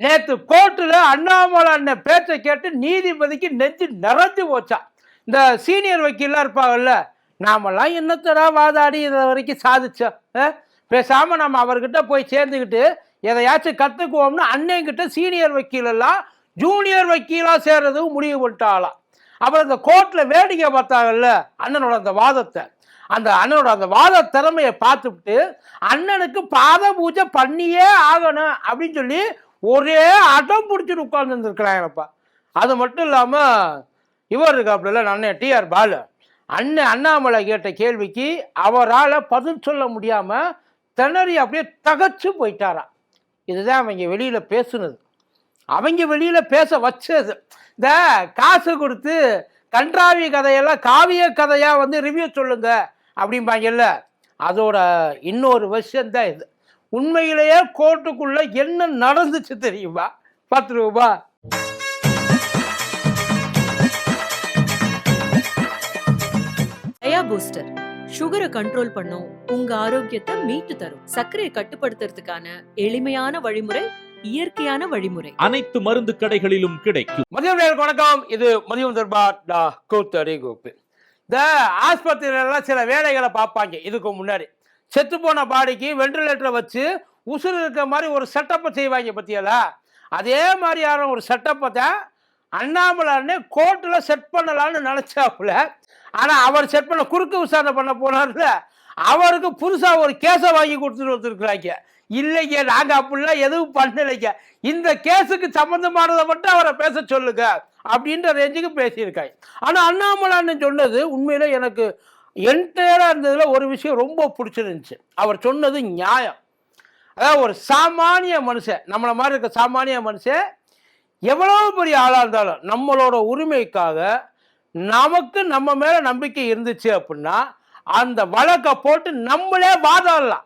நேற்று கோர்ட்டில் அண்ணாமலை அண்ணன் பேச்சை கேட்டு நீதிபதிக்கு நெஞ்சு நிறைஞ்சு போச்சான் இந்த சீனியர் வக்கீல்லாம் இருப்பாங்கல்ல நாமெல்லாம் என்னத்தடா வாதாடி இதை வரைக்கும் சாதிச்சோம் பேசாமல் நம்ம அவர்கிட்ட போய் சேர்ந்துக்கிட்டு எதையாச்சும் கற்றுக்குவோம்னு அண்ணன்கிட்ட சீனியர் வக்கீலெல்லாம் ஜூனியர் வக்கீலாக சேர்றதுக்கு முடிவு பண்ணிட்டாலாம் அப்புறம் இந்த கோர்ட்டில் வேடிக்கை பார்த்தாங்கல்ல அண்ணனோட அந்த வாதத்தை. அந்த அண்ணனோட அந்த வாத திறமையை பார்த்துட்டு அண்ணனுக்கு பாத பூஜை பண்ணியே ஆகணும் அப்படின்னு சொல்லி ஒரே அடம் பிடிச்சிட்டு உட்கார்ந்துருக்கிறாங்கப்பா அது மட்டும் இல்லாமல் இவர் இருக்காப்புல அண்ணன் டிஆர் பாலு. அண்ணன் அண்ணாமலை கேட்ட கேள்விக்கு அவரால் பதில் சொல்ல முடியாமல் திணறி அப்படியே தகச்சு போயிட்டாராம் இதுதான் அவங்க வெளியில் பேசுனது. அவங்க வெளியில் பேச வச்சது. இந்த காசு கொடுத்து கன்றாவி கதையெல்லாம் காவிய கதையாக வந்து ரிவ்யூ சொல்லுங்க அப்படிம்பாங்கல்ல. அதோட இன்னொரு விஷயந்தான் இது. உண்மையிலேயே கோர்ட்டுக்குள்ள என்ன நடந்துச்சு தெரியுமா? பத்து ரூபா. டயா பூஸ்டர் சுகரை கண்ட்ரோல் பண்ணும் உங்க ஆரோக்கியத்தை மீட்டு தரும். சர்க்கரையை கட்டுப்படுத்துறதுக்கான எளிமையான வழிமுறை இயற்கையான வழிமுறை. அனைத்து மருந்து கடைகளிலும் கிடைக்கும். மதியம் நேருக்கு வணக்கம். இது மதியம் தர்பார் டா கூத்தடி கோப்பு. இந்த ஆஸ்பத்திரியிலலாம் சில வேலைகளை பார்ப்பாங்க. இதுக்கு முன்னாடி. செத்து போன பாடிக்கு வென்டிலேட்டரை வச்சு உசுறு இருக்கிற மாதிரி ஒரு செட்டப்பை செய்வாங்க பத்தியலா அதே மாதிரியான ஒரு செட்டப்பை தான் அண்ணாமலை கோர்ட்டில் செட் பண்ணலான்னு நினச்சாப்புல. ஆனால் அவர் செட் பண்ண குறுக்கு விசாரணை பண்ண போனார்ல. அவருக்கு புதுசாக ஒரு கேஸை வாங்கி கொடுத்துட்டு வந்துருக்குறாங்க. இல்லைங்க நாங்கள் அப்படிலாம் எதுவும் பண்ணலைங்க. இந்த கேஸுக்கு சம்மந்தமானதை மட்டும் அவரை பேச சொல்லுங்க. அப்படின்ற ரேஞ்சுக்கு பேசியிருக்காங்க. ஆனால் அண்ணாமலான்னு சொன்னது உண்மையில் எனக்கு என்டையராக இருந்ததில் ஒரு விஷயம் ரொம்ப பிடிச்சிருந்துச்சு. அவர் சொன்னது நியாயம். அதாவது ஒரு சாமானிய மனுஷன் நம்மளை மாதிரி இருக்க சாமானிய மனுஷன் எவ்வளோ பெரிய ஆளாக இருந்தாலும் நம்மளோட உரிமைக்காக நமக்கு நம்ம மேலே நம்பிக்கை இருந்துச்சு அப்படின்னா அந்த வழக்கை போட்டு நம்மளே வாதாடலாம்.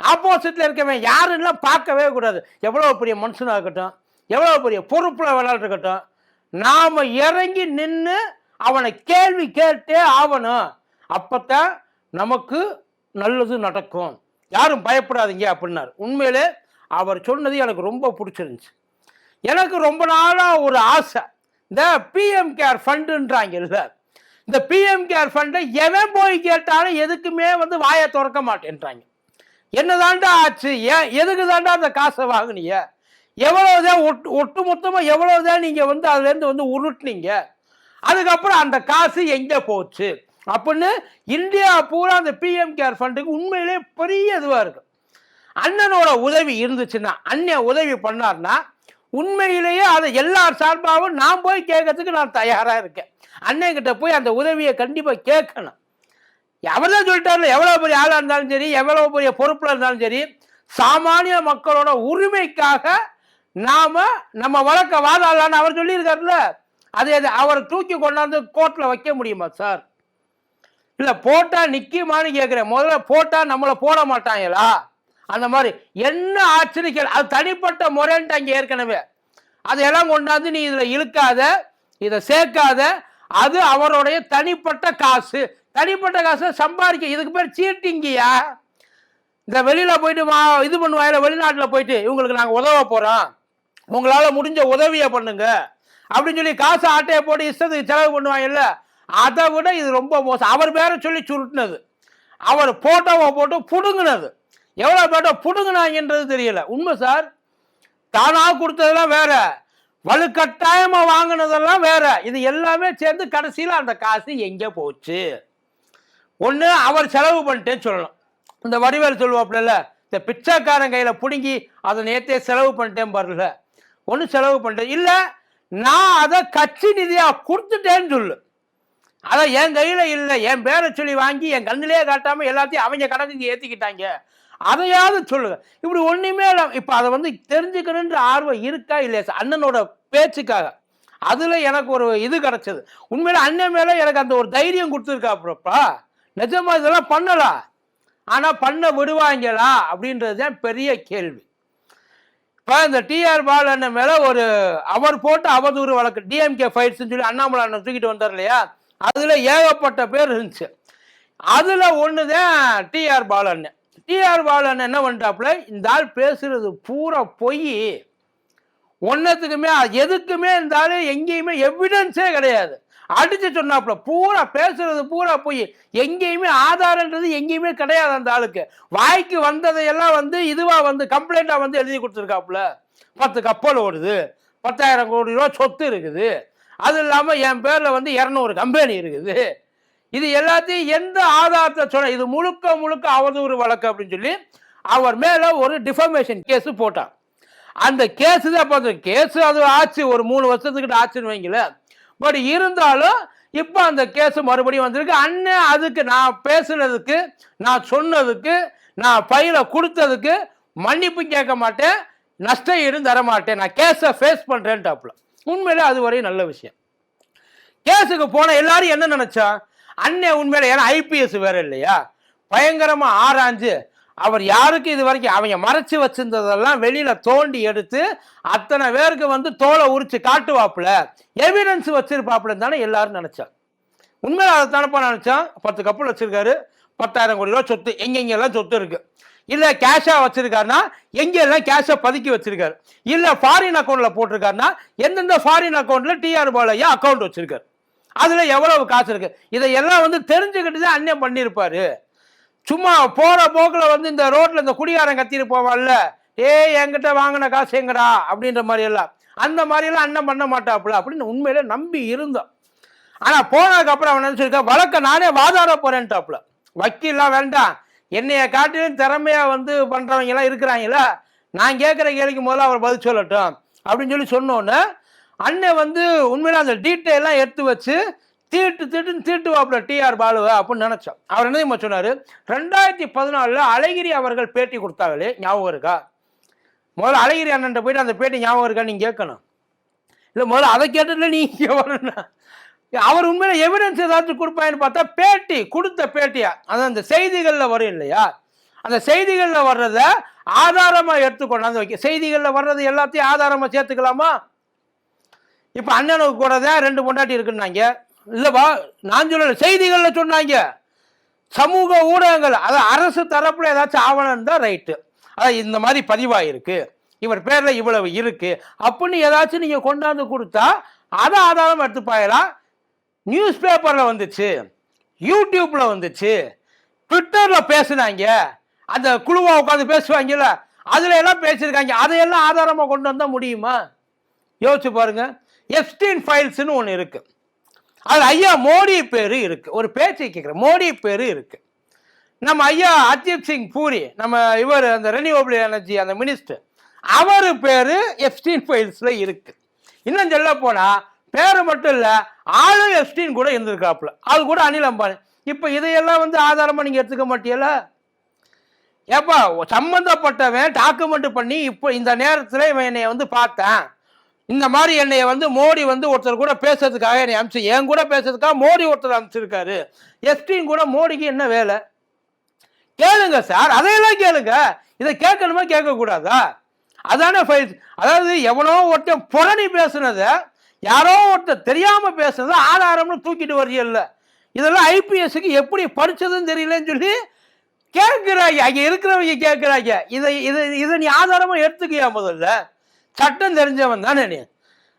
ஆப்போசிட்டில் இருக்கவன் யாருன்னா பார்க்கவே கூடாது. எவ்வளோ பெரிய மனுஷனாக இருக்கட்டும் எவ்வளோ பெரிய பொறுப்பில் விளையாட்டு இருக்கட்டும் நாம் இறங்கி நின்று அவனை கேள்வி கேட்டே ஆகணும். அப்போத்தான் நமக்கு நல்லது நடக்கும். யாரும் பயப்படாதீங்க அப்படின்னாரு. உண்மையிலே அவர் சொன்னது எனக்கு ரொம்ப பிடிச்சிருந்துச்சு. எனக்கு ரொம்ப நாளாக ஒரு ஆசை. இந்த பிஎம் கேர் ஃபண்டுன்றாங்கல்ல இந்த பிஎம் கேர் ஃபண்டை எவன் போய் கேட்டாலும் எதுக்குமே வந்து வாயை திறக்க மாட்டேன்றாங்க. என்னதாண்டா ஆச்சு? ஏன்? எதுக்கு தாண்டா அந்த காசை வாங்குனீங்க? எவ்வளவுதான் ஒட்டு ஒட்டு மொத்தமாக எவ்வளவுதான் நீங்கள் வந்து அதுலேருந்து வந்து உருட்டுனீங்க? அதுக்கப்புறம் அந்த காசு எங்கே போச்சு? அப்படின்னு இந்தியா பூரா அந்த பிஎம் கேர் ஃபண்டுக்கு உண்மையிலே பெரிய இதுவாக இருக்கு. அண்ணனோட உதவி இருந்துச்சுன்னா அண்ணன் உதவி பண்ணார்னா உண்மையிலேயே அதை எல்லார் சார்பாகவும் நான் போய் கேட்கறதுக்கு நான் தயாராக இருக்கேன். அண்ணன்கிட்ட போய் அந்த உதவியை கண்டிப்பாக கேட்கணும். அவர் தான் சொல்லிட்டார்ல எவ்வளோ பெரிய ஆளாக இருந்தாலும் சரி எவ்வளோ பெரிய பொறுப்பில் இருந்தாலும் சரி சாமானிய மக்களோட உரிமைக்காக நாம் நம்ம வழக்க வாதாடலான்னு அவர் சொல்லியிருக்காருல்ல அது அவர் அவரை தூக்கி கொண்டாந்து கோர்ட்டில் வைக்க முடியுமா சார்? இல்லை போட்டா நிற்குமான்னு கேட்குறேன் முதல்ல போட்டா நம்மளை போட மாட்டாங்களா? அந்த மாதிரி என்ன ஆச்சுன்னு அது தனிப்பட்ட முறைன்ட்டாங்க ஏற்கனவே. அதையெல்லாம் கொண்டாந்து நீ இதில் இழுக்காத இதை சேர்க்காத. அது அவருடைய தனிப்பட்ட காசு. தனிப்பட்ட காசை சம்பாதிக்க. இதுக்கு பேர் சீட்டிங்கியா? இந்த வெளியில் போயிட்டு மா இது பண்ணுவாயில வெளிநாட்டில் போயிட்டு இவங்களுக்கு நாங்கள் உதவ போகிறோம் உங்களால் முடிஞ்ச உதவியை பண்ணுங்க. அப்படின்னு சொல்லி காசு ஆட்டையை போட்டு இஷ்டத்துக்கு செலவு பண்ணுவாங்கல்ல. அதை விட இது ரொம்ப மோசம். அவர் பேரை சொல்லி சுருட்டினது. அவர் போட்டோவை போட்டு புடுங்கினது. எவ்வளோ பேட்டோ புடுங்கினாங்கன்றது தெரியல. உண்மை சார் தானாக கொடுத்ததெல்லாம் வேற. வலுக்கட்டாயமாக வாங்கினதெல்லாம் வேற. இது எல்லாமே சேர்ந்து கடைசியில் அந்த காசு எங்கே போச்சு? ஒன்று அவர் செலவு பண்ணிட்டேன்னு சொல்லணும். இந்த வடிவேல் சொல்லுவாப்புல இந்த பிச்சைக்காரன் கையில் பிடுங்கி அதை நேற்றே செலவு பண்ணிட்டேன் பாருல ஒன்று செலவு பண்ணிட்டேன். இல்லை நான் அதை கட்சி நிதியாக கொடுத்துட்டேன்னு சொல்லு. அதான் என் கையில் இல்லை என் பேரை சொல்லி வாங்கி என் கண்ணிலே காட்டாமல் எல்லாத்தையும் அவங்க கணக்குக்கு ஏற்றிக்கிட்டாங்க அதையாவது சொல்லுங்க இப்படி ஒன்றுமே இல்லை. இப்போ அதை வந்து தெரிஞ்சுக்கணுன்ற ஆர்வம் இருக்கா இல்லையா? சார் அண்ணனோட பேச்சுக்காக. அதில் எனக்கு ஒரு இது கிடச்சிது. உண்மையில அண்ணன் மேலே எனக்கு அந்த ஒரு தைரியம் கொடுத்துருக்காப்புறப்பா நிஜமா இதெல்லாம் பண்ணலாம் ஆனால் பண்ண விடுவாங்களா? அப்படின்றது தான் பெரிய கேள்வி. இப்போ இந்த டிஆர் பாலண்ணன் மேலே ஒரு அவர் போட்டு அவதூறு வழக்கு டிஎம்கே ஃபைட்ஸ்னு சொல்லி அண்ணாமலை அண்ணன் தூக்கிட்டு வந்தார் இல்லையா? அதில் ஏகப்பட்ட பேர் இருந்துச்சு. அதில் ஒன்று தான் டிஆர் பாலன். டிஆர் பாலன் என்ன பண்ணிட்டாப்புல? இந்த ஆள் பேசுறது பூரா பொய். ஒன்னத்துக்குமே எதுக்குமே இருந்தாலும் எங்கேயுமே எவிடன்ஸே கிடையாது. அடிச்சு சொன்னாப்புல பூரா பேசுறது பூரா போய். எங்கேயுமே ஆதாரன்றது எங்கேயுமே கிடையாது அந்த ஆளுக்கு. வாய்க்கு வந்ததையெல்லாம் வந்து இதுவா வந்து கம்ப்ளைண்டா வந்து எழுதி கொடுத்துருக்காப்புல. பத்து கப்பல் ஓடுது. பத்தாயிரம் கோடி ரூபா சொத்து இருக்குது. அது இல்லாமல் என் பேரில் வந்து இரநூறு கம்பெனி இருக்குது. இது எல்லாத்தையும் எந்த ஆதாரத்தை சொன்ன இது முழுக்க முழுக்க அவதூறு வழக்கு அப்படின்னு சொல்லி அவர் மேலே ஒரு டிஃபர்மேஷன் கேஸ் போட்டான் அந்த கேஸ் தான் பார்த்து கேஸ் அது ஆச்சு ஒரு மூணு வருஷத்துக்கிட்ட ஆச்சுன்னு வைங்களேன். பட் இருந்தாலும் இப்போ அந்த கேஸ் மறுபடியும் வந்திருக்கு. அண்ணன் அதுக்கு நான் பேசுனதுக்கு நான் சொன்னதுக்கு நான் ஃபைலை கொடுத்ததுக்கு மன்னிப்பு கேட்க மாட்டேன் நஷ்டம் இருந்து தரமாட்டேன். நான் கேஸை ஃபேஸ் பண்ணுறேன்ட்டாப்புல உண்மையிலே அது வரையும் நல்ல விஷயம். கேஸுக்கு போன எல்லாரும் என்ன நினைச்சா? அண்ணே உண்மையில ஏன்னா ஐபிஎஸ் வேற இல்லையா? பயங்கரமா ஆராய்ஞ்சு அவர் யாருக்கு இது வரைக்கும் அவங்க மறைச்சு வச்சிருந்ததெல்லாம் வெளியில தோண்டி எடுத்து அத்தனை பேருக்கு வந்து தோலை உரிச்சு காட்டுவாப்புல. எவிடன்ஸ் வச்சிருப்பாப்புலன்னு தானே எல்லாரும் நினைச்சா. உண்மையில அதை தானப்பா நினைச்சான் பத்து கப்பல் வச்சிருக்காரு. பத்தாயிரம் கோடி ரூபா சொத்து எங்கெங்கெல்லாம் சொத்து இருக்கு. இல்ல கேஷா வச்சுருக்காருன்னா எங்கெல்லாம் கேஷை பதுக்கி வச்சிருக்காரு? இல்ல ஃபாரின் அக்கௌண்ட்ல போட்டிருக்காருன்னா எந்தெந்த ஃபாரின் அக்கௌண்ட்ல டிஆர் பாலையா அக்கௌண்ட் வச்சிருக்காரு? அதுல எவ்வளவு காசு இருக்கு? இதையெல்லாம் வந்து தெரிஞ்சுக்கிட்டு தான் அண்ணன் பண்ணியிருப்பாரு. சும்மா போற போக்குல வந்து இந்த ரோட்ல இந்த குடிகாரன் கத்திட்டு போவான்ல ஏய் என்கிட்ட வாங்கின காசு எங்கடா? அப்படின்ற மாதிரி எல்லாம் அந்த மாதிரி எல்லாம் அண்ணன் பண்ண மாட்டாப்புல அப்படின்னு உண்மையில நம்பி இருந்தோம். ஆனா போனதுக்கு அப்புறம் அவன் நினைச்சிருக்க வழக்க நானே வாதாட போறேன்ட்டாப்புல. வக்கீல்லாம் வேண்டாம். என்னைய காட்டிலும் திறமையா வந்து பண்றவங்க எல்லாம் இருக்கிறாங்களா? நான் கேட்குற கேள்விக்கு முதல்ல அவர் பதில் சொல்லட்டும். அப்படின்னு சொல்லி சொன்னோன்னே அண்ணன் வந்து உண்மையில அந்த டீட்டெயிலாம் எடுத்து வச்சு தீட்டு தீட்டுன்னு தீட்டுவாப்புல டிஆர் பாலுவா அப்படின்னு நினைச்சோம் அவர் என்ன சொன்னார்? ரெண்டாயிரத்தி பதினாலில் அழகிரி அவர்கள் பேட்டி கொடுத்தாங்களே ஞாபகம் இருக்கா? முதல்ல அழகிரி அண்ணன் போயிட்டு அந்த பேட்டி ஞாபகம் இருக்கா நீங்கள் கேட்கணும். இல்லை முதல்ல அதை கேட்டுல நீங்கள் வரணும் அவர் உண்மையில எவிடன்ஸ் ஏதாச்சும் கொடுப்பாங்கன்னு பார்த்தா பேட்டி கொடுத்த பேட்டியா? அதான் அந்த செய்திகளில் வரும் இல்லையா? அந்த செய்திகளில் வர்றத ஆதாரமா எடுத்து கொண்டாந்து வைக்க செய்திகளில் வர்றது எல்லாத்தையும் ஆதாரமா சேர்த்துக்கலாமா? இப்போ அண்ணனுக்கு கூட தான் ரெண்டு பொண்டாட்டி இருக்குன்னாங்க. இல்லைப்பா நான் சொல்லல செய்திகளில் சொன்னாங்க. சமூக ஊடகங்கள் அது அரசு தரப்புல ஏதாச்சும் ஆவணம் தான் ரைட்டு அதான் இந்த மாதிரி பதிவாயிருக்கு. இவர் பேர்ல இவ்வளவு இருக்கு. அப்படின்னு ஏதாச்சும் நீங்க கொண்டாந்து கொடுத்தா அதை ஆதாரம் எடுத்து பாயலாம் நியூஸ் பேப்பரில் வந்துச்சு யூடியூப்பில் வந்துச்சு ட்விட்டரில் பேசுனாங்க. அந்த குழுவாக உட்காந்து பேசுவாங்கல்ல அதில் எல்லாம் பேசியிருக்காங்க. அதையெல்லாம் ஆதாரமாக கொண்டு வந்தால் முடியுமா? யோசிச்சு பாருங்க. எப்ஸ்டீன் ஃபைல்ஸ்னு ஒன்று இருக்கு. அது ஐயா மோடி பேர் இருக்கு. ஒரு பேச்சை கேட்குறேன் மோடி பேர் இருக்கு. நம்ம ஐயா ஹர்தீப் சிங் பூரி நம்ம இவர் அந்த ரெனியூவபிள் எனர்ஜி அந்த மினிஸ்டர் அவர் பேர் எஃப்டீன் ஃபைல்ஸில் இருக்குது இன்னும் சொல்ல போனால் பேர் மட்டும் இல்லை ஆளும் எப்ஸ்டீன் கூட இருந்திருக்காப்புல. அது கூட அனில் அம்பானி. இப்போ இதையெல்லாம் வந்து ஆதாரமாக நீங்கள் எடுத்துக்க மாட்டியல ஏப்பா சம்மந்தப்பட்டவன் டாக்குமெண்ட் பண்ணி இப்போ இந்த நேரத்தில் இவன் என்னை வந்து பார்த்தேன். இந்த மாதிரி என்னை வந்து மோடி வந்து ஒருத்தர் கூட பேசுறதுக்காக என்னை அனுப்பிச்சு என் கூட பேசுறதுக்காக மோடி ஒருத்தர் அனுப்பிச்சிருக்காரு எஸ்டின் கூட மோடிக்கு என்ன வேலை? கேளுங்க சார் அதையெல்லாம் கேளுங்க. இதை கேட்கணுமா கேட்கக்கூடாதா? அதானே ஃபைல் அதாவது எவனோ ஒருத்தன் புலனி பேசுனதை யாரோ ஒருத்தர் தெரியாம பேசுறது ஆதாரம்னு தூக்கிட்டு வரையல இதெல்லாம் ஐபிஎஸ்க்கு எப்படி படிச்சதுன்னு தெரியலன்னு சொல்லி கேட்கிறாங்க அங்கே இருக்கிறவங்க கேட்கிறாங்க இதை இதை இதை நீ ஆதாரமும் எடுத்துக்கியா முதல்ல? சட்டம் தெரிஞ்சவன் தானே நீ.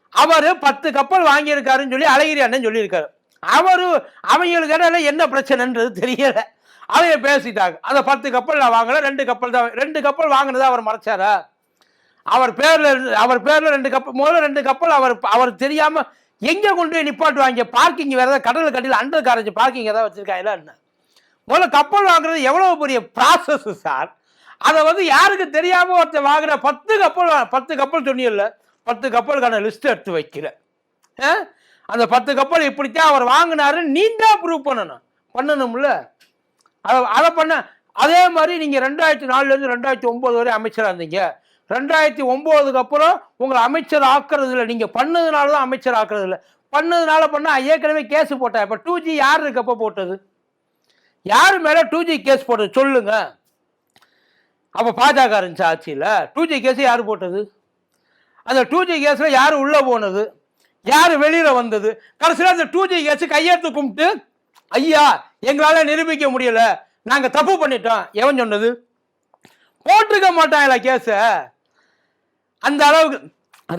அவர் பத்து கப்பல் வாங்கியிருக்காருன்னு சொல்லி அழகிரி அண்ணன் சொல்லியிருக்காரு. அவரு அவங்களுக்கு இடையில என்ன பிரச்சனைன்றது தெரியல. அவங்க பேசிட்டாங்க. அந்த பத்து கப்பல் நான் வாங்கல ரெண்டு கப்பல் தான் ரெண்டு கப்பல் வாங்கினதை அவர் மறைச்சாரா? அவர் பேர்ல இருந்து- அவர் பேர்ல ரெண்டு கப்பல் முதல்ல ரெண்டு கப்பல் அவர் அவர் தெரியாம எங்க கொண்டு போய் நிப்பாட்டுவாங்க? பார்க்கிங் வேற ஏதாவது கடல் கட்டியில் அண்டர் காரேஜ் பார்க்கிங் ஏதாவது வச்சிருக்காங்களா என்ன? முதல்ல கப்பல் வாங்குறது எவ்வளவு பெரிய ப்ராசஸ் சார்? அதை வந்து யாருக்கு தெரியாம ஒருத்தர் வாங்குற பத்து கப்பல் பத்து கப்பல் சொன்னியில் பத்து கப்பலுக்கான லிஸ்ட் எடுத்து வைக்கல ஆ? அந்த பத்து கப்பல் இப்படித்தான் அவர் வாங்கினாரு நீ தான் ப்ரூவ் பண்ணணும். பண்ணணும்ல? அதை அதை பண்ண அதே மாதிரி நீங்கள் ரெண்டாயிரத்தி நாலுலேருந்து ரெண்டாயிரத்தி ஒம்பது வரை அமைச்சராக இருந்தீங்க. ரெண்டாயிரத்தி ஒம்போதுக்கு அப்புறம் உங்களை அமைச்சர் ஆக்குறது இல்லை நீங்கள் பண்ணதுனால தான் அமைச்சர் ஆக்குறது இல்லை பண்ணதுனால பண்ணால் ஏற்கனவே கேஸ் போட்டா இப்போ டூ ஜி யார் இருக்கப்ப போட்டது? யார் மேலே டூ ஜி கேஸ் போட்டது? சொல்லுங்க. அப்போ பாஜக இருந்துச்சு ஆட்சியில். டூ ஜி கேஸ் யார் போட்டது? அந்த டூ ஜி கேஸில் யார் உள்ளே போனது? யார் வெளியில் வந்தது? கடைசியில் அந்த டூ ஜி கேஸ் கையெழுத்து கும்பிட்டு ஐயா எங்களால் நிரூபிக்க முடியல. நாங்கள் தப்பு பண்ணிட்டோம். எவன் சொன்னது? போட்டிருக்க மாட்டாங்களா கேஸை. அந்த அளவுக்கு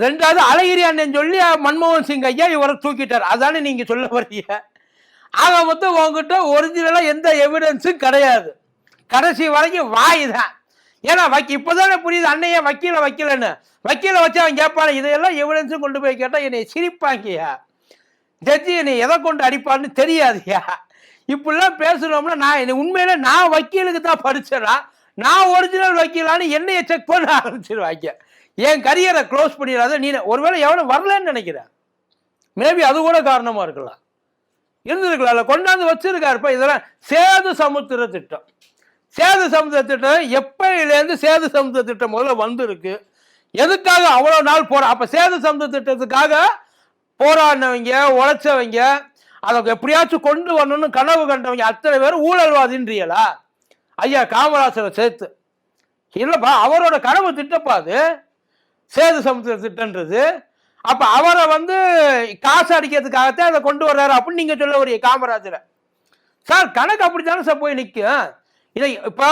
ரெண்டாவது அழகிரி அண்ணன் சொல்லி மன்மோகன் சிங் ஐயா இவரை தூக்கிட்டார். அதானே நீங்கள் சொல்ல வரீங்க ஆக மொத்தம் உங்ககிட்ட ஒரிஜினலாக எந்த எவிடன்ஸும் கிடையாது. கடைசி வரைக்கும் வாய் தான். ஏன்னா வக்கி இப்போதானே புரியுது அண்ணைய வக்கீல வைக்கலன்னு. வக்கீல வச்சு அவன் கேட்பான் இதையெல்லாம் எவிடன்ஸும் கொண்டு போய் கேட்டால் என்னை சிரிப்பாங்கய்யா. ஜட்ஜி என்னை எதை கொண்டு அடிப்பான்னு தெரியாதுயா இப்படிலாம் பேசுகிறோம்னா நான் என்னை உண்மையில நான் வக்கீலுக்கு தான் படிச்சேனா? நான் ஒரிஜினல் வக்கீலான்னு என்னைய செக் பண்ண ஆரம்பிச்சிருவாங்க. என் கரியரை க்ளோஸ் பண்ணிடாத. நீ ஒருவேளை எவனும் வரலன்னு நினைக்கிறேன் மேபி அது கூட காரணமாக இருக்கலாம். இருந்திருக்கலாம்ல கொண்டாந்து வச்சிருக்காருப்பா இதெல்லாம் சேது சமுத்திர திட்டம். சேது சமுத்திர திட்டம் எப்பயிலேருந்து சேது சமுத்திர திட்டம் முதல்ல வந்திருக்கு? எதுக்காக அவ்வளோ நாள் போற? அப்போ சேது சமுத்திர திட்டத்துக்காக போராடினவங்க உழைச்சவங்க அதை எப்படியாச்சும் கொண்டு வரணும்னு கனவு கண்டவங்க அத்தனை பேர் ஊழல்வாதின்றீங்களா? ஐயா காமராசரை சேர்த்து. இல்லைப்பா அவரோட கனவு திட்டப்பா அது. சேது சமுத்திர திட்டன்றது. அப்ப அவரை வந்து காசு அடிக்கிறதுக்காகத்தான் அதை கொண்டு வர்றாரு அப்படின்னு நீங்க சொல்ல வரீங்க காமராஜரை. சார் கணக்கு அப்படித்தானே சார் போய் நிற்கும் இதை இப்போ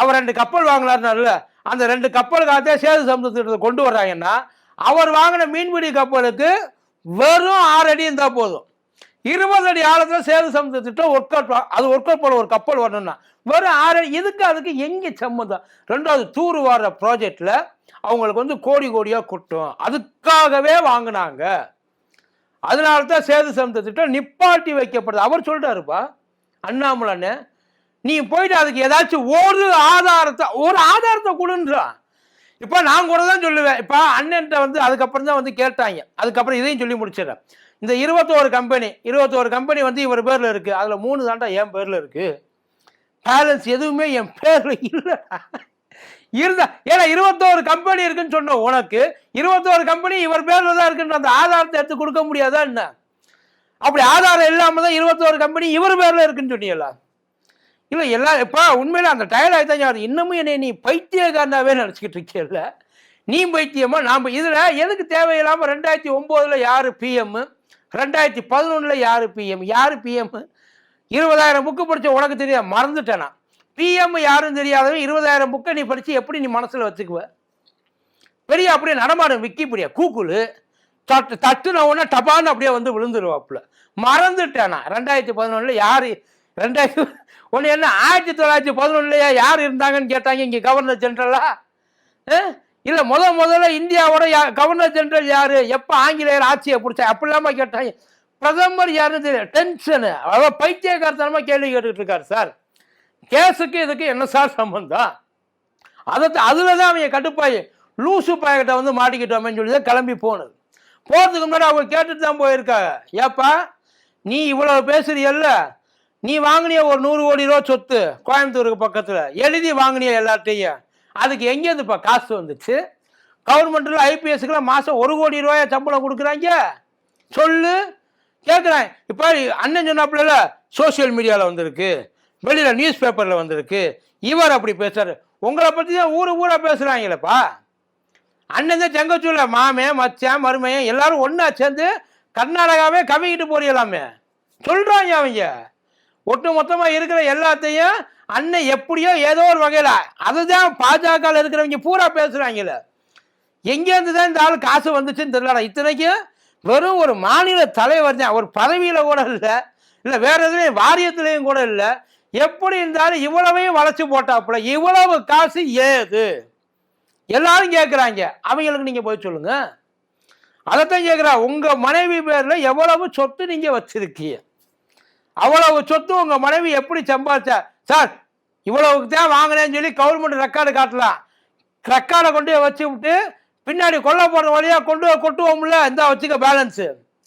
அவர் ரெண்டு கப்பல் வாங்கினார்னால அந்த ரெண்டு கப்பலுக்காகத்தான் சேது சமுத்திர திட்டத்தை கொண்டு வர்றாங்கன்னா அவர் வாங்கின மீன்பிடி கப்பலுக்கு வெறும் ஆறு அடி இருந்தால் போதும். இருபது அடி ஆழத்தில் சேது சமுத்திர திட்டம் ஒர்க் அவுட் அது ஒர்க் அவுட் பண்ண ஒரு கப்பல் வரணும்னா வெறும் ஆறு இதுக்கு அதுக்கு எங்கே சம்மந்தம் ரெண்டாவது தூர் வார ப்ராஜெக்டில் அவங்களுக்கு வந்து கோடி கோடியாக கொட்டும். அதுக்காகவே வாங்கினாங்க. அதனால தான் சேது சமுத்திர திட்டம் நிப்பாட்டி வைக்கப்படுது. அவர் சொல்லிட்டாருப்பா அண்ணாமலன்னு நீ போயிட்டு அதுக்கு ஏதாச்சும் ஒரு ஆதாரத்தை ஒரு ஆதாரத்தை கொடுன்றான் இப்போ நான் கூட தான் சொல்லுவேன். இப்போ அண்ணன்ட்ட வந்து அதுக்கப்புறம் தான் வந்து கேட்டாங்க. அதுக்கப்புறம் இதையும் சொல்லி முடிச்சிடறேன். இந்த இருபத்தோரு கம்பெனி இருபத்தோரு கம்பெனி வந்து இவர் பேரில் இருக்குது அதில் மூணு தாண்டா என் பேரில் இருக்குது பேலன்ஸ் எதுவுமே என் பேரில் இல்லை இருந்தா ஏன்னா இருபத்தோரு கம்பெனி இருக்குன்னு சொன்ன உனக்கு இருபத்தோரு கம்பெனி இவர் பேரில் தான் இருக்குன்ற அந்த ஆதாரத்தை எடுத்து கொடுக்க முடியாதா என்ன? அப்படி ஆதாரம் இல்லாமல் தான் இருபத்தோரு கம்பெனி இவர் பேரில் இருக்குன்னு சொன்னீங்களா? இல்லை எல்லாம் இப்போ உண்மையில் அந்த டயர்டாகி தான் இன்னமும் என்னை நீ பைத்தியக்காரனாவே நினச்சிக்கிட்டு இருக்கல நீ பைத்தியமா? நாம் இதில் எதுக்கு தேவையில்லாமல் ரெண்டாயிரத்தி ஒம்போதில் யார் பிஎம்மு ரெண்டாயிரத்தி பதினொன்றில் யார் பிஎம் யார் பிஎம் இருபதாயிரம் புக்கு படிச்ச உனக்கு தெரியாது மறந்துட்டேனா? பிஎம் யாரும் தெரியாதவன் இருபதாயிரம் புக்கை நீ படித்து எப்படி நீ மனசில் வச்சுக்குவ? பெரிய அப்படியே நடமாடும் விக்கிபீடியா கூக்குளு. தட்டு தட்டுன உடனே டபான்னு அப்படியே வந்து விழுந்துருவாப்புல. மறந்துட்டேனா? ரெண்டாயிரத்தி பதினொன்றில் யார்? ரெண்டாயிரத்தி ஒன்று என்ன ஆயிரத்தி தொள்ளாயிரத்தி பதினொன்றுலையா யார் இருந்தாங்கன்னு கேட்டாங்க இங்கே கவர்னர் ஜென்ரலாக இல்லை முத முதல்ல இந்தியாவோட யா கவர்னர் ஜெனரல் யார்? எப்போ ஆங்கிலேயர் ஆட்சியை பிடிச்சா? அப்படிலாமா கேட்டாங்க. பிரதமர் யாருன்னு தெரியல டென்ஷனு. அதாவது பைத்தியக்காரத்தனமாக கேள்வி கேட்டுக்கிட்டு இருக்காரு சார். கேஸுக்கு இதுக்கு என்ன சார் சம்பந்தம்? அதை அதில் தான் அவங்க கட்டுப்பாய் லூசு பாக்கெட்டை வந்து மாட்டிக்கிட்டோமேன்னு சொல்லி தான் கிளம்பி போனது. போகிறதுக்கு முன்னாடி அவங்க கேட்டுட்டு தான் போயிருக்காங்க ஏப்பா நீ இவ்வளவு பேசுறியல்ல. நீ வாங்கினிய ஒரு நூறு கோடி ரூபா சொத்து கோயம்புத்தூருக்கு பக்கத்தில். எழுதி வாங்கினிய எல்லார்ட்டையும். அதுக்கு எங்கேருந்துப்பா காசு வந்துச்சு? கவர்மெண்ட்டில் ஐபிஎஸ்க்குலாம் மாதம் ஒரு கோடி ரூபாயா சம்பளம் கொடுக்குறாங்க? சொல்லு. கேட்குறேன் இப்போ அண்ணன் சொன்னாப்புல சோஷியல் மீடியாவில் வந்திருக்கு. வெளியில் நியூஸ் பேப்பரில் வந்திருக்கு. இவர் அப்படி பேசுகிறார் உங்களை பற்றி தான் ஊர் ஊராக பேசுகிறாங்களேப்பா அண்ணன் தான் செங்கச்சூரில் மாமே மச்சான் மருமையன் எல்லாரும் ஒன்றா சேர்ந்து கர்நாடகாவே கவிக்கிட்டு போறியலாமே சொல்கிறாங்க அவங்க. ஒட்டு மொத்தமாக இருக்கிற எல்லாத்தையும் அண்ணன் எப்படியோ ஏதோ ஒரு வகையில் அதுதான் பாஜகவில் இருக்கிறவங்க பூரா பேசுகிறாங்களே எங்கேருந்து தான் இந்த ஆள் காசு வந்துச்சுன்னு தெரியலடா. இத்தனைக்கும் வெறும் ஒரு மாநில தலைவர் தான். ஒரு பதவியில் கூட இல்லை. இல்லை வேற எதுலேயும் வாரியத்துலேயும் கூட இல்லை. எப்படி இருந்தாலும் இவ்வளவையும் வளைச்சு போட்டாப்புல. இவ்வளவு காசு ஏது? எல்லாரும் கேட்குறாங்க அவங்களுக்கு நீங்கள் போய் சொல்லுங்க. அதைத்தான் கேட்குறா உங்கள் மனைவி பேரில் எவ்வளவு சொத்து நீங்கள் வச்சிருக்கீங்க? அவ்வளவு சொத்து உங்கள் மனைவி எப்படி சம்பாதிச்சா? சார் இவ்வளவுக்கு தான் வாங்கினேன்னு சொல்லி கவர்மெண்ட் ரெக்கார்டு காட்டலாம் ரெக்கார்டை கொண்டு வச்சு விட்டு பின்னாடி கொல்ல போகிற வழியாக கொண்டு கொட்டுவோம்ல இந்த வச்சுக்க பேலன்ஸு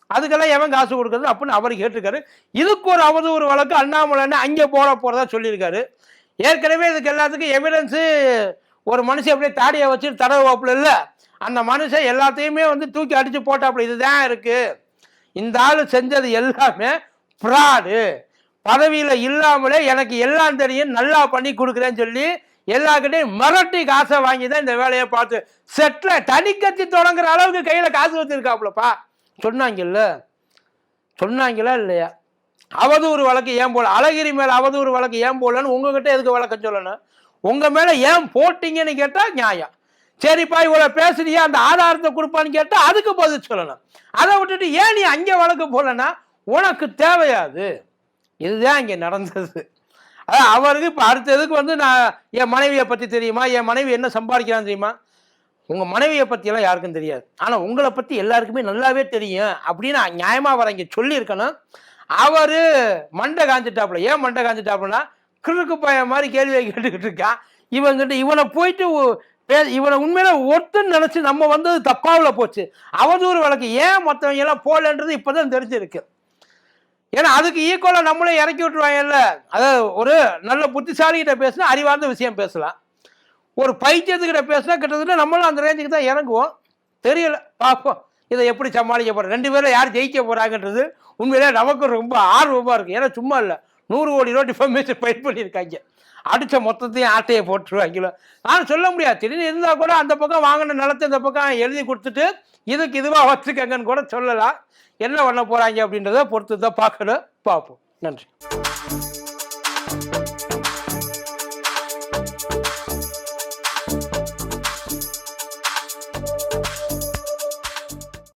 அதுக்கெல்லாம் எவன் காசு கொடுக்குறது அப்படின்னு அவர் கேட்டிருக்காரு. இதுக்கு ஒரு அவதூறு வழக்கு அண்ணாமலைன்னு அங்கே போட போகிறதா சொல்லியிருக்காரு. ஏற்கனவே இதுக்கு எல்லாத்துக்கும் எவிடன்ஸு ஒரு மனுஷன் அப்படியே தாடியை வச்சு தடவாப்புல இல்லை. அந்த மனுஷன் எல்லாத்தையுமே வந்து தூக்கி அடித்து போட்டாப்புல. இதுதான் இருக்குது இந்த ஆள் செஞ்சது எல்லாமே ஃப்ராடு பதவியில் இல்லாமலே எனக்கு எல்லாம் தெரியும் நல்லா பண்ணி கொடுக்குறேன்னு சொல்லி எல்லாக்கிட்டையும் மிரட்டி காசை வாங்கி தான் இந்த வேலையை பார்த்து செட்டில் தனி கட்சி தொடங்குற அளவுக்கு கையில் காசு வச்சுருக்காப்புலப்பா. சொன்னாங்கல்ல? சொன்னாங்களா இல்லையா? அவதூறு வழக்கு ஏன் போல? அழகிரி மேலே அவதூறு வழக்கு ஏன் போடலன்னு உங்ககிட்ட எதுக்கு வழக்கம் சொல்லணும்? உங்கள் மேலே ஏன் போட்டிங்கன்னு கேட்டால் நியாயம். சரிப்பா இவ்வளோ பேசுறியா அந்த ஆதாரத்தை கொடுப்பான்னு கேட்டால் அதுக்கு பதில் சொல்லணும். அதை விட்டுட்டு ஏன் நீ அங்கே வழக்கு போடலன்னா உனக்கு தேவையாது. இதுதான் இங்கே நடந்தது. அதான் அவருக்கு இப்போ அடுத்ததுக்கு வந்து நான் என் மனைவியை பற்றி தெரியுமா? என் மனைவி என்ன சம்பாதிக்கிறான்னு தெரியுமா? உங்கள் மனைவியை பற்றியெல்லாம் யாருக்கும் தெரியாது. ஆனால் உங்களை பற்றி எல்லாருக்குமே நல்லாவே தெரியும் அப்படின்னு நியாயமாக வர இங்கே சொல்லியிருக்கணும். அவர் மண்டை காஞ்சிட்டாப்புல. ஏன் மண்டை காஞ்சிட்டாப்புலனா கிறுக்கு பையன் மாதிரி கேள்வியை கேட்டுக்கிட்டு இருக்கான். இவங்கிட்ட இவனை போயிட்டு பே- இவனை உண்மையில ஒருத்தன் நினச்சி நம்ம வந்தது தப்பாவில் போச்சு. அவதூறு வழக்கு. ஏன் மற்றவங்க எல்லாம் போகலன்றது இப்போதான் தெரிஞ்சிருக்கு. ஏன்னா அதுக்கு ஈக்குவலாக நம்மளே இறக்கி விட்டுருவாங்கல்ல. அதாவது ஒரு நல்ல புத்திசாலிகிட்ட பேசினா அறிவார்ந்த விஷயம் பேசலாம். ஒரு பைத்தியத்துக்கிட்ட பேசினா கிட்டத்தட்ட நம்மளும் அந்த ரேஞ்சுக்கு தான் இறங்குவோம். தெரியல பார்ப்போம். இதை எப்படி சமாளிக்க போகிறோம் ரெண்டு பேரும் யார் ஜெயிக்க போகிறாங்கன்றது உண்மையிலே நமக்கு ரொம்ப ஆர்வமாக இருக்குது ஏன்னா சும்மா இல்லை. நூறு கோடி ரூபா டிஃபர்மேஷன் பயிர் பண்ணியிருக்காங்க. அடித்த மொத்தத்தையும் ஆட்டையை போட்டுருவாங்களோ. நான் சொல்ல முடியாது. திடீர்னு இருந்தால் கூட அந்த பக்கம் வாங்கின நிலத்தை இந்த பக்கம் எழுதி கொடுத்துட்டு இதுக்கு இதுவாக வச்சுக்கங்கன்னு கூட சொல்லலாம். என்ன பண்ண போகிறாங்க அப்படின்றத பொறுத்து தான் பார்க்கணும். பார்ப்போம். நன்றி.